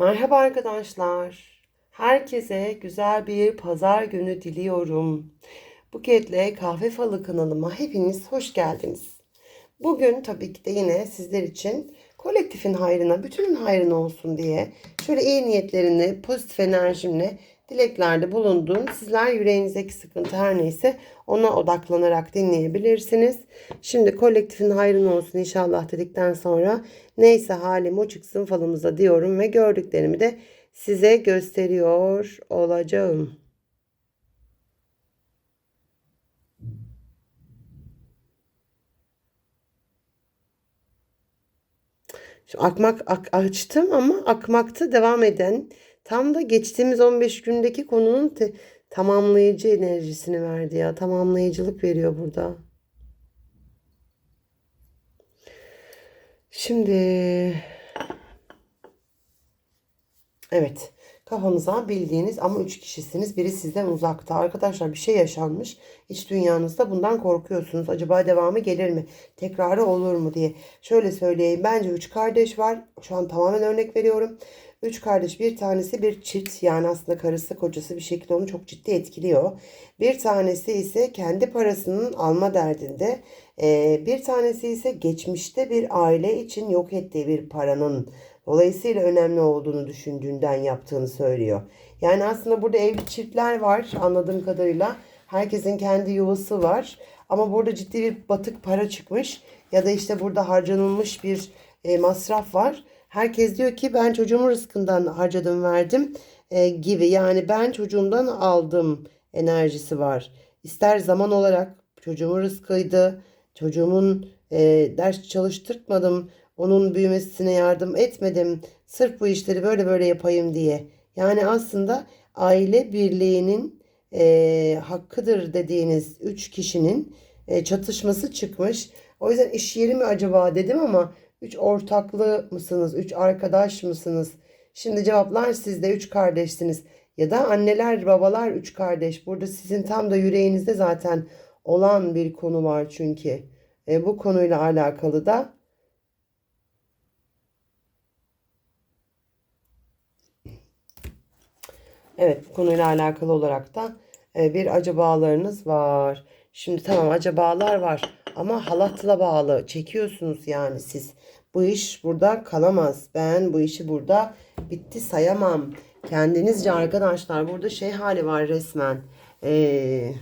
Merhaba arkadaşlar. Herkese güzel bir pazar günü diliyorum. Buketle Kahve Falı kanalıma hepiniz hoş geldiniz. Bugün tabii ki de yine sizler için kolektifin hayrına, bütünün hayrına olsun diye şöyle iyi niyetlerini, pozitif enerjimle dileklerde bulunduğum sizler yüreğinizdeki sıkıntı her neyse ona odaklanarak dinleyebilirsiniz. Şimdi kolektifin hayrına olsun inşallah dedikten sonra neyse halim o çıksın falımıza diyorum ve gördüklerimi de size gösteriyor olacağım. Şu akmak ak- açtım ama akmakta devam eden tam da geçtiğimiz 15 gündeki konunun te- tamamlayıcı enerjisini verdi ya. Tamamlayıcılık veriyor burada. Şimdi evet kafanıza bildiğiniz ama üç kişisiniz. Biri sizden uzakta. Arkadaşlar bir şey yaşanmış. İç dünyanızda bundan korkuyorsunuz. Acaba devamı gelir mi? Tekrarı olur mu diye. Şöyle söyleyeyim. Bence üç kardeş var. Şu an tamamen örnek veriyorum. Üç kardeş bir tanesi bir çift yani aslında karısı kocası bir şekilde onu çok ciddi etkiliyor. Bir tanesi ise kendi parasının alma derdinde. Ee, bir tanesi ise geçmişte bir aile için yok ettiği bir paranın dolayısıyla önemli olduğunu düşündüğünden yaptığını söylüyor. Yani aslında burada evli çiftler var anladığım kadarıyla. Herkesin kendi yuvası var. Ama burada ciddi bir batık para çıkmış. Ya da işte burada harcanılmış bir e, masraf var. Herkes diyor ki ben çocuğumun rızkından harcadım verdim e, gibi. Yani ben çocuğumdan aldım enerjisi var. İster zaman olarak çocuğumun rızkıydı. Çocuğumun e, ders çalıştırtmadım. Onun büyümesine yardım etmedim. Sırf bu işleri böyle böyle yapayım diye. Yani aslında aile birliğinin e, hakkıdır dediğiniz üç kişinin e, çatışması çıkmış. O yüzden iş yeri mi acaba dedim ama üç ortaklı mısınız? Üç arkadaş mısınız? Şimdi cevaplar sizde üç kardeşsiniz. Ya da anneler babalar üç kardeş. Burada sizin tam da yüreğinizde zaten olan bir konu var çünkü. E, bu konuyla alakalı da Evet, bu konuyla alakalı olarak da e, bir acabalarınız var. Şimdi tamam acabalar var ama halatla bağlı çekiyorsunuz yani siz. Bu iş burada kalamaz. Ben bu işi burada bitti sayamam. Kendinizce arkadaşlar burada şey hali var resmen. Ee,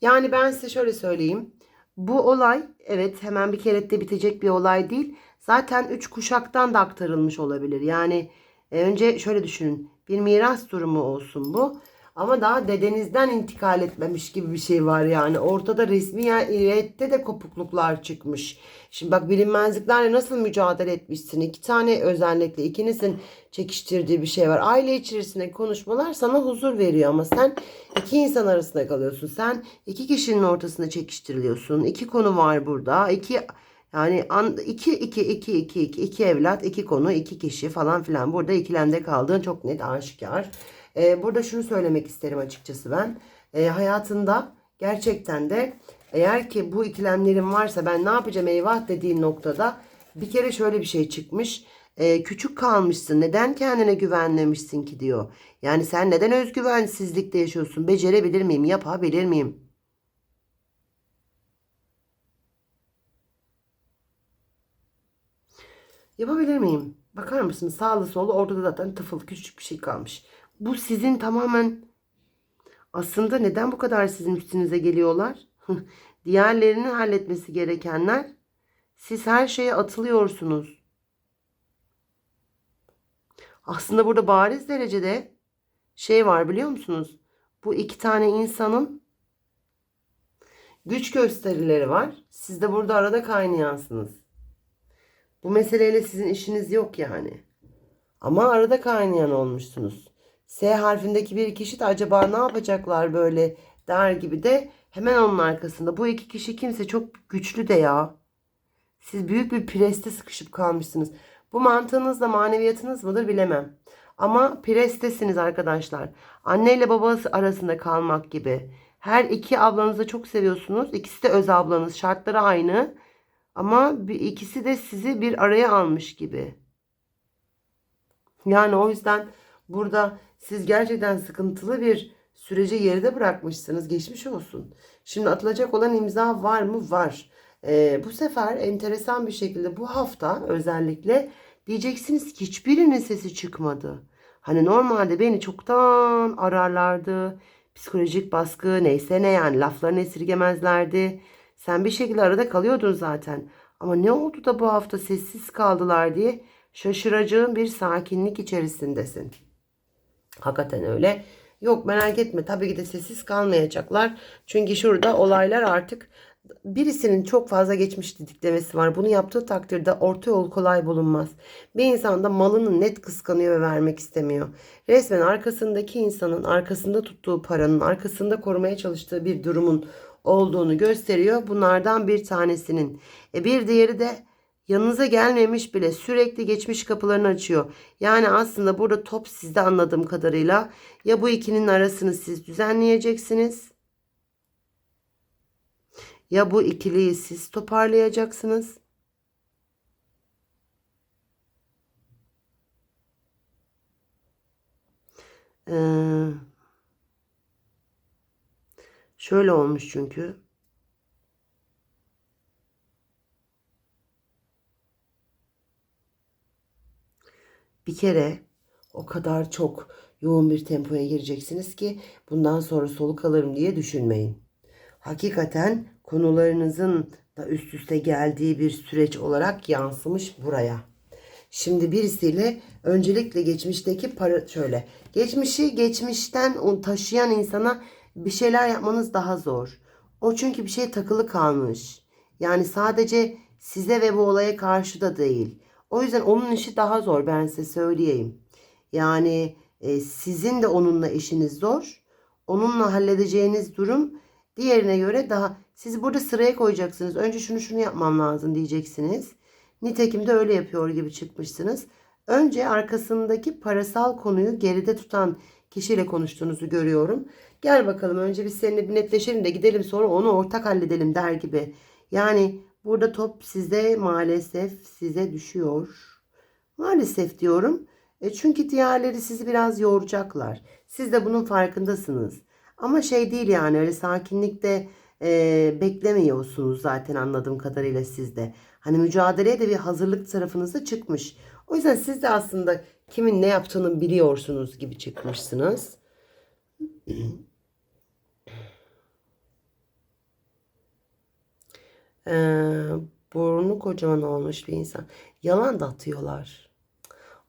yani ben size şöyle söyleyeyim. Bu olay evet hemen bir kerette bitecek bir olay değil. Zaten üç kuşaktan da aktarılmış olabilir. Yani e, önce şöyle düşünün. Bir miras durumu olsun bu. Ama daha dedenizden intikal etmemiş gibi bir şey var yani. Ortada resmi rette de kopukluklar çıkmış. Şimdi bak bilinmezliklerle nasıl mücadele etmişsin. İki tane özellikle ikinizin çekiştirdiği bir şey var. Aile içerisinde konuşmalar sana huzur veriyor ama sen iki insan arasında kalıyorsun. Sen iki kişinin ortasında çekiştiriliyorsun. İki konu var burada. İki yani an, iki, iki, iki, iki, iki, iki evlat, iki konu, iki kişi falan filan. Burada ikilemde kaldığın çok net aşikar. Ee, burada şunu söylemek isterim açıkçası ben. Ee, hayatında gerçekten de eğer ki bu ikilemlerin varsa ben ne yapacağım eyvah dediğin noktada bir kere şöyle bir şey çıkmış. Ee, küçük kalmışsın. Neden kendine güvenmemişsin ki diyor. Yani sen neden özgüvensizlikte yaşıyorsun? Becerebilir miyim? Yapabilir miyim? Yapabilir miyim? Bakar mısınız? Sağlı sollu ortada zaten tıfıl küçük bir şey kalmış. Bu sizin tamamen aslında neden bu kadar sizin üstünüze geliyorlar? Diğerlerinin halletmesi gerekenler siz her şeye atılıyorsunuz. Aslında burada bariz derecede şey var biliyor musunuz? Bu iki tane insanın güç gösterileri var. Siz de burada arada kaynayansınız. Bu meseleyle sizin işiniz yok yani. Ama arada kaynayan olmuşsunuz. S harfindeki bir kişi de acaba ne yapacaklar böyle der gibi de hemen onun arkasında. Bu iki kişi kimse çok güçlü de ya. Siz büyük bir preste sıkışıp kalmışsınız. Bu mantığınızla maneviyatınız mıdır bilemem. Ama prestesiniz arkadaşlar. Anne ile babası arasında kalmak gibi. Her iki ablanızı çok seviyorsunuz. İkisi de öz ablanız. Şartları aynı. Ama bir, ikisi de sizi bir araya almış gibi. Yani o yüzden burada siz gerçekten sıkıntılı bir süreci geride bırakmışsınız. Geçmiş olsun. Şimdi atılacak olan imza var mı? Var. Ee, bu sefer enteresan bir şekilde bu hafta özellikle diyeceksiniz ki hiçbirinin sesi çıkmadı. Hani normalde beni çoktan ararlardı. Psikolojik baskı neyse ne yani laflarını esirgemezlerdi. Sen bir şekilde arada kalıyordun zaten. Ama ne oldu da bu hafta sessiz kaldılar diye şaşıracağın bir sakinlik içerisindesin. Hakikaten öyle. Yok merak etme tabii ki de sessiz kalmayacaklar. Çünkü şurada olaylar artık birisinin çok fazla geçmiş didiklemesi var. Bunu yaptığı takdirde orta yol kolay bulunmaz. Bir insan da malını net kıskanıyor ve vermek istemiyor. Resmen arkasındaki insanın arkasında tuttuğu paranın arkasında korumaya çalıştığı bir durumun olduğunu gösteriyor. Bunlardan bir tanesinin. E bir diğeri de yanınıza gelmemiş bile sürekli geçmiş kapılarını açıyor. Yani aslında burada top sizde anladığım kadarıyla. Ya bu ikinin arasını siz düzenleyeceksiniz. Ya bu ikiliyi siz toparlayacaksınız. Ee, şöyle olmuş çünkü. Bir kere o kadar çok yoğun bir tempoya gireceksiniz ki bundan sonra soluk alırım diye düşünmeyin. Hakikaten konularınızın da üst üste geldiği bir süreç olarak yansımış buraya. Şimdi birisiyle öncelikle geçmişteki para şöyle. Geçmişi geçmişten taşıyan insana bir şeyler yapmanız daha zor. O çünkü bir şey takılı kalmış. Yani sadece size ve bu olaya karşı da değil. O yüzden onun işi daha zor ben size söyleyeyim. Yani e, sizin de onunla işiniz zor. Onunla halledeceğiniz durum diğerine göre daha siz burada sıraya koyacaksınız. Önce şunu şunu yapmam lazım diyeceksiniz. Nitekim de öyle yapıyor gibi çıkmışsınız. Önce arkasındaki parasal konuyu geride tutan kişiyle konuştuğunuzu görüyorum. Gel bakalım önce biz seninle bir netleşelim de gidelim sonra onu ortak halledelim der gibi. Yani burada top size maalesef size düşüyor. Maalesef diyorum. E çünkü diğerleri sizi biraz yoracaklar. Siz de bunun farkındasınız. Ama şey değil yani öyle sakinlikte e, beklemiyorsunuz zaten anladığım kadarıyla sizde. Hani mücadeleye de bir hazırlık tarafınızda çıkmış. O yüzden siz de aslında kimin ne yaptığını biliyorsunuz gibi çıkmışsınız. Ee, burnu kocaman olmuş bir insan. Yalan da atıyorlar.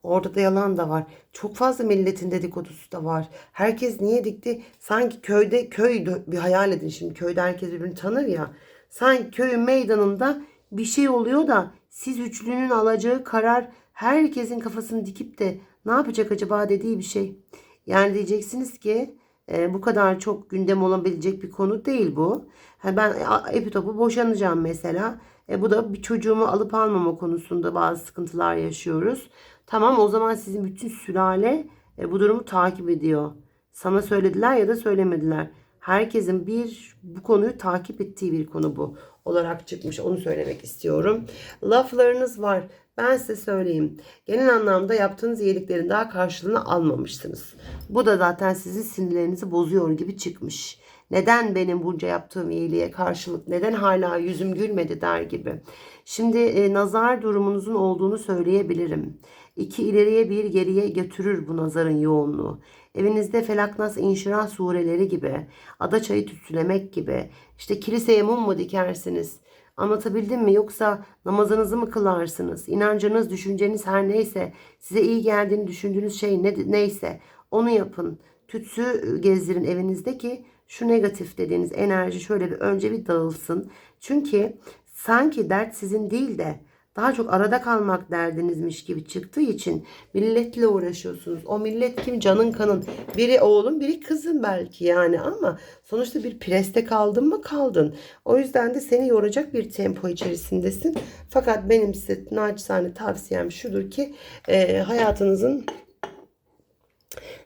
Orada da yalan da var. Çok fazla milletin dedikodusu da var. Herkes niye dikti? Sanki köyde köy bir hayal edin şimdi köyde herkes birbirini tanır ya. Sanki köyün meydanında bir şey oluyor da siz üçlünün alacağı karar herkesin kafasını dikip de ne yapacak acaba dediği bir şey. Yani diyeceksiniz ki e, bu kadar çok gündem olabilecek bir konu değil bu. Ha, ben epitopu boşanacağım mesela. E, bu da bir çocuğumu alıp almama konusunda bazı sıkıntılar yaşıyoruz. Tamam o zaman sizin bütün sülale e, bu durumu takip ediyor. Sana söylediler ya da söylemediler. Herkesin bir bu konuyu takip ettiği bir konu bu olarak çıkmış. Onu söylemek istiyorum. Laflarınız var. Ben size söyleyeyim. Genel anlamda yaptığınız iyiliklerin daha karşılığını almamışsınız. Bu da zaten sizin sinirlerinizi bozuyor gibi çıkmış. Neden benim bunca yaptığım iyiliğe karşılık, neden hala yüzüm gülmedi der gibi. Şimdi e, nazar durumunuzun olduğunu söyleyebilirim. İki ileriye bir geriye götürür bu nazarın yoğunluğu. Evinizde felaknas inşirah sureleri gibi, ada çayı tütsülemek gibi, işte kiliseye mum mu dikersiniz? Anlatabildim mi? Yoksa namazınızı mı kılarsınız? İnancınız, düşünceniz her neyse, size iyi geldiğini düşündüğünüz şey ne, neyse onu yapın. Tütsü gezdirin evinizde ki şu negatif dediğiniz enerji şöyle bir önce bir dağılsın. Çünkü sanki dert sizin değil de daha çok arada kalmak derdinizmiş gibi çıktığı için milletle uğraşıyorsunuz. O millet kim? Canın kanın. Biri oğlum biri kızın belki yani ama sonuçta bir preste kaldın mı kaldın. O yüzden de seni yoracak bir tempo içerisindesin. Fakat benim size naçizane tavsiyem şudur ki e, hayatınızın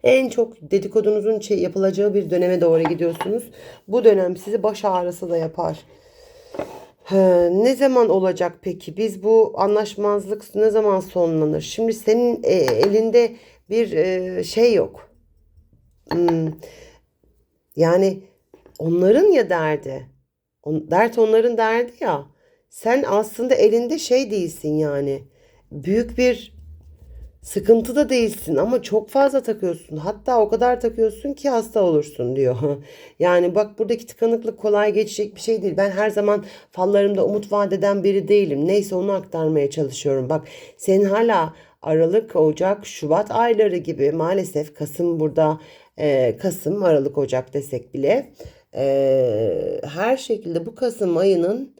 en çok dedikodunuzun şey yapılacağı bir döneme doğru gidiyorsunuz. Bu dönem sizi baş ağrısı da yapar. He, ne zaman olacak peki? Biz bu anlaşmazlık ne zaman sonlanır? Şimdi senin e, elinde bir e, şey yok. Hmm, yani onların ya derdi. On, dert onların derdi ya. Sen aslında elinde şey değilsin yani. Büyük bir Sıkıntı da değilsin ama çok fazla takıyorsun. Hatta o kadar takıyorsun ki hasta olursun diyor. Yani bak buradaki tıkanıklık kolay geçecek bir şey değil. Ben her zaman fallarımda umut vaat eden biri değilim. Neyse onu aktarmaya çalışıyorum. Bak senin hala Aralık, Ocak, Şubat ayları gibi maalesef Kasım burada e, Kasım, Aralık, Ocak desek bile e, her şekilde bu Kasım ayının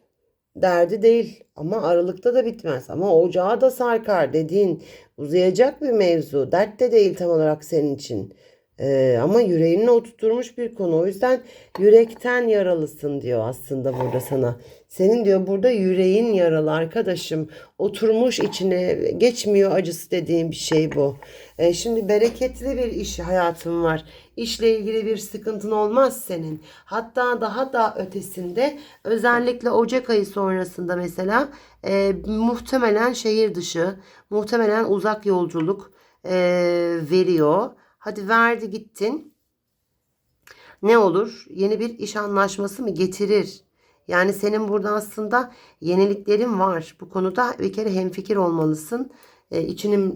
derdi değil ama Aralık'ta da bitmez ama Ocağa da sarkar dediğin uzayacak bir mevzu. Dert de değil tam olarak senin için. Ee, ama yüreğini oturtmuş bir konu. O yüzden yürekten yaralısın diyor aslında burada sana. Senin diyor burada yüreğin yaralı arkadaşım. Oturmuş içine geçmiyor acısı dediğim bir şey bu. Ee, şimdi bereketli bir iş hayatın var. İşle ilgili bir sıkıntın olmaz senin. Hatta daha da ötesinde özellikle Ocak ayı sonrasında mesela e, muhtemelen şehir dışı, muhtemelen uzak yolculuk e, veriyor. Hadi verdi gittin. Ne olur? Yeni bir iş anlaşması mı getirir? Yani senin burada aslında yeniliklerin var. Bu konuda bir kere hemfikir olmalısın. E, içini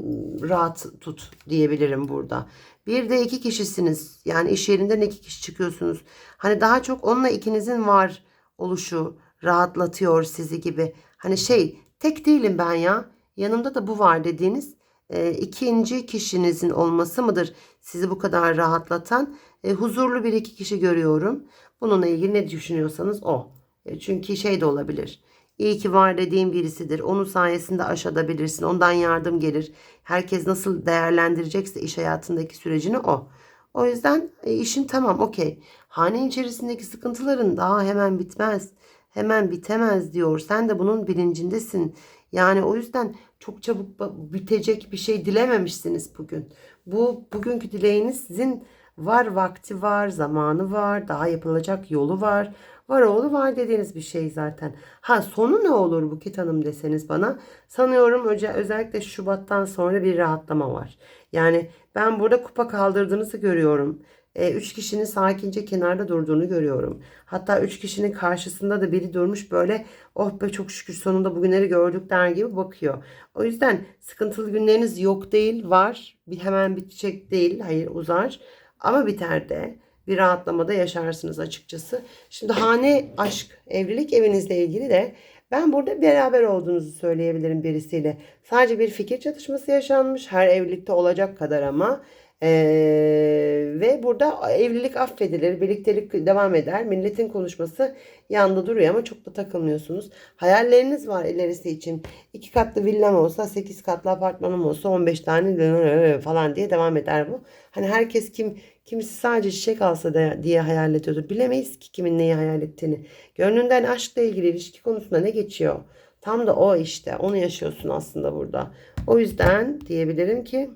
rahat tut diyebilirim burada. Bir de iki kişisiniz. Yani iş yerinden iki kişi çıkıyorsunuz. Hani daha çok onunla ikinizin var oluşu rahatlatıyor sizi gibi. Hani şey tek değilim ben ya. Yanımda da bu var dediğiniz e, ikinci kişinizin olması mıdır sizi bu kadar rahatlatan? E, huzurlu bir iki kişi görüyorum. Bununla ilgili ne düşünüyorsanız o. E, çünkü şey de olabilir. İyi ki var dediğim birisidir. Onun sayesinde aşabilirsin. Ondan yardım gelir. Herkes nasıl değerlendirecekse iş hayatındaki sürecini o. O yüzden e, işin tamam okey. Hane içerisindeki sıkıntıların daha hemen bitmez. Hemen bitemez diyor. Sen de bunun bilincindesin. Yani o yüzden çok çabuk bitecek bir şey dilememişsiniz bugün. Bu bugünkü dileğiniz sizin var vakti var, zamanı var, daha yapılacak yolu var. Var oğlu var dediğiniz bir şey zaten. Ha sonu ne olur Buket Hanım deseniz bana. Sanıyorum özellikle Şubat'tan sonra bir rahatlama var. Yani ben burada kupa kaldırdığınızı görüyorum. E, üç kişinin sakince kenarda durduğunu görüyorum. Hatta üç kişinin karşısında da biri durmuş böyle oh be çok şükür sonunda bugünleri gördük der gibi bakıyor. O yüzden sıkıntılı günleriniz yok değil var. Bir hemen bitecek değil. Hayır uzar. Ama biter de bir rahatlamada yaşarsınız açıkçası. Şimdi hane, aşk, evlilik evinizle ilgili de ben burada beraber olduğunuzu söyleyebilirim birisiyle. Sadece bir fikir çatışması yaşanmış. Her evlilikte olacak kadar ama ee, ve burada evlilik affedilir, birliktelik devam eder. Milletin konuşması yanında duruyor ama çok da takılmıyorsunuz. Hayalleriniz var ilerisi için. iki katlı villam olsa, sekiz katlı apartmanım olsa 15 tane falan diye devam eder bu. Hani herkes kim kimisi sadece çiçek alsa da diye hayal ediyordur. Bilemeyiz ki kimin neyi hayal ettiğini. Gönlünden aşkla ilgili ilişki konusunda ne geçiyor? Tam da o işte. Onu yaşıyorsun aslında burada. O yüzden diyebilirim ki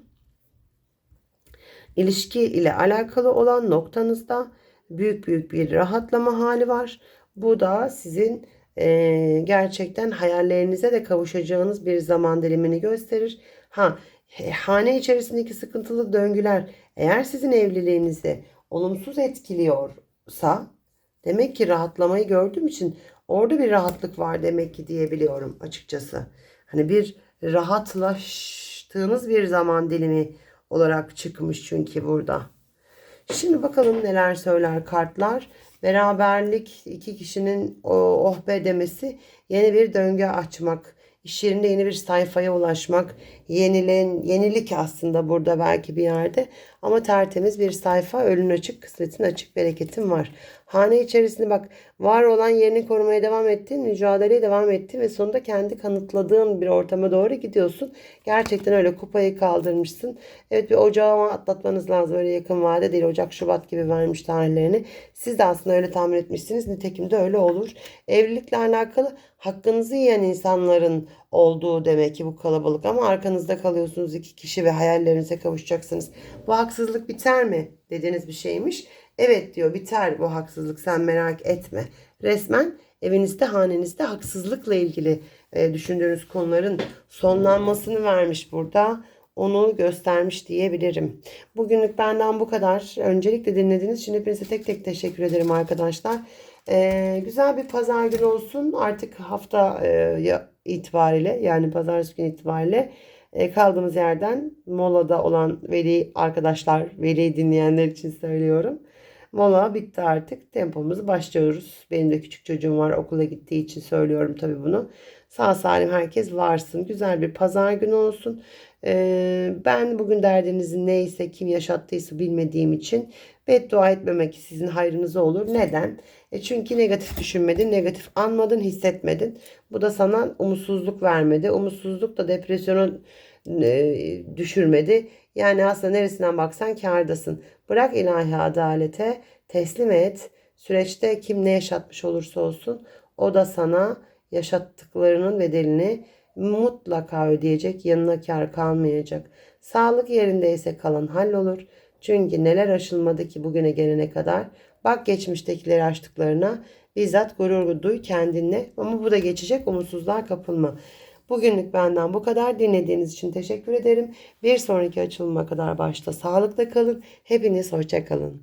ilişki ile alakalı olan noktanızda büyük büyük bir rahatlama hali var. Bu da sizin e, gerçekten hayallerinize de kavuşacağınız bir zaman dilimini gösterir. Ha, hane içerisindeki sıkıntılı döngüler eğer sizin evliliğinizi olumsuz etkiliyorsa demek ki rahatlamayı gördüğüm için orada bir rahatlık var demek ki diyebiliyorum açıkçası. Hani bir rahatlaştığınız bir zaman dilimi olarak çıkmış çünkü burada. Şimdi bakalım neler söyler kartlar. Beraberlik iki kişinin oh be demesi yeni bir döngü açmak. İş yerinde yeni bir sayfaya ulaşmak. Yenilen, yenilik aslında burada belki bir yerde. Ama tertemiz bir sayfa. Önün açık, kısmetin açık, bereketin var. Hane içerisinde bak var olan yerini korumaya devam ettin. Mücadeleye devam ettin ve sonunda kendi kanıtladığın bir ortama doğru gidiyorsun. Gerçekten öyle kupayı kaldırmışsın. Evet bir ocağı atlatmanız lazım. Öyle yakın vade değil. Ocak, Şubat gibi vermiş tarihlerini. Siz de aslında öyle tahmin etmişsiniz. Nitekim de öyle olur. Evlilikle alakalı hakkınızı yiyen insanların olduğu demek ki bu kalabalık ama arkanızda kalıyorsunuz iki kişi ve hayallerinize kavuşacaksınız. Bu haksızlık biter mi dediğiniz bir şeymiş. Evet diyor biter bu haksızlık sen merak etme. Resmen evinizde, hanenizde haksızlıkla ilgili e, düşündüğünüz konuların sonlanmasını vermiş burada. Onu göstermiş diyebilirim. Bugünlük benden bu kadar. Öncelikle dinlediğiniz için hepinize tek tek teşekkür ederim arkadaşlar. Ee, güzel bir pazar günü olsun. Artık hafta e, ya- itibariyle yani pazartesi günü itibariyle e, kaldığımız yerden molada olan veli arkadaşlar, veli dinleyenler için söylüyorum. Mola bitti artık. Tempomuzu başlıyoruz. Benim de küçük çocuğum var okula gittiği için söylüyorum tabii bunu. Sağ salim herkes varsın. Güzel bir pazar günü olsun. Ee, ben bugün derdinizin neyse kim yaşattıysa bilmediğim için beddua etmemek sizin hayrınıza olur. Neden? E çünkü negatif düşünmedin, negatif anmadın, hissetmedin. Bu da sana umutsuzluk vermedi. Umutsuzluk da depresyona e, düşürmedi. Yani aslında neresinden baksan kârdasın. Bırak ilahi adalete, teslim et. Süreçte kim ne yaşatmış olursa olsun o da sana yaşattıklarının bedelini mutlaka ödeyecek. Yanına kar kalmayacak. Sağlık yerindeyse kalan hallolur. Çünkü neler aşılmadı ki bugüne gelene kadar. Bak geçmiştekileri aştıklarına bizzat gurur duy kendinle. Ama bu da geçecek. Umutsuzluğa kapılma. Bugünlük benden bu kadar. Dinlediğiniz için teşekkür ederim. Bir sonraki açılıma kadar başta sağlıkla kalın. Hepiniz hoşça kalın.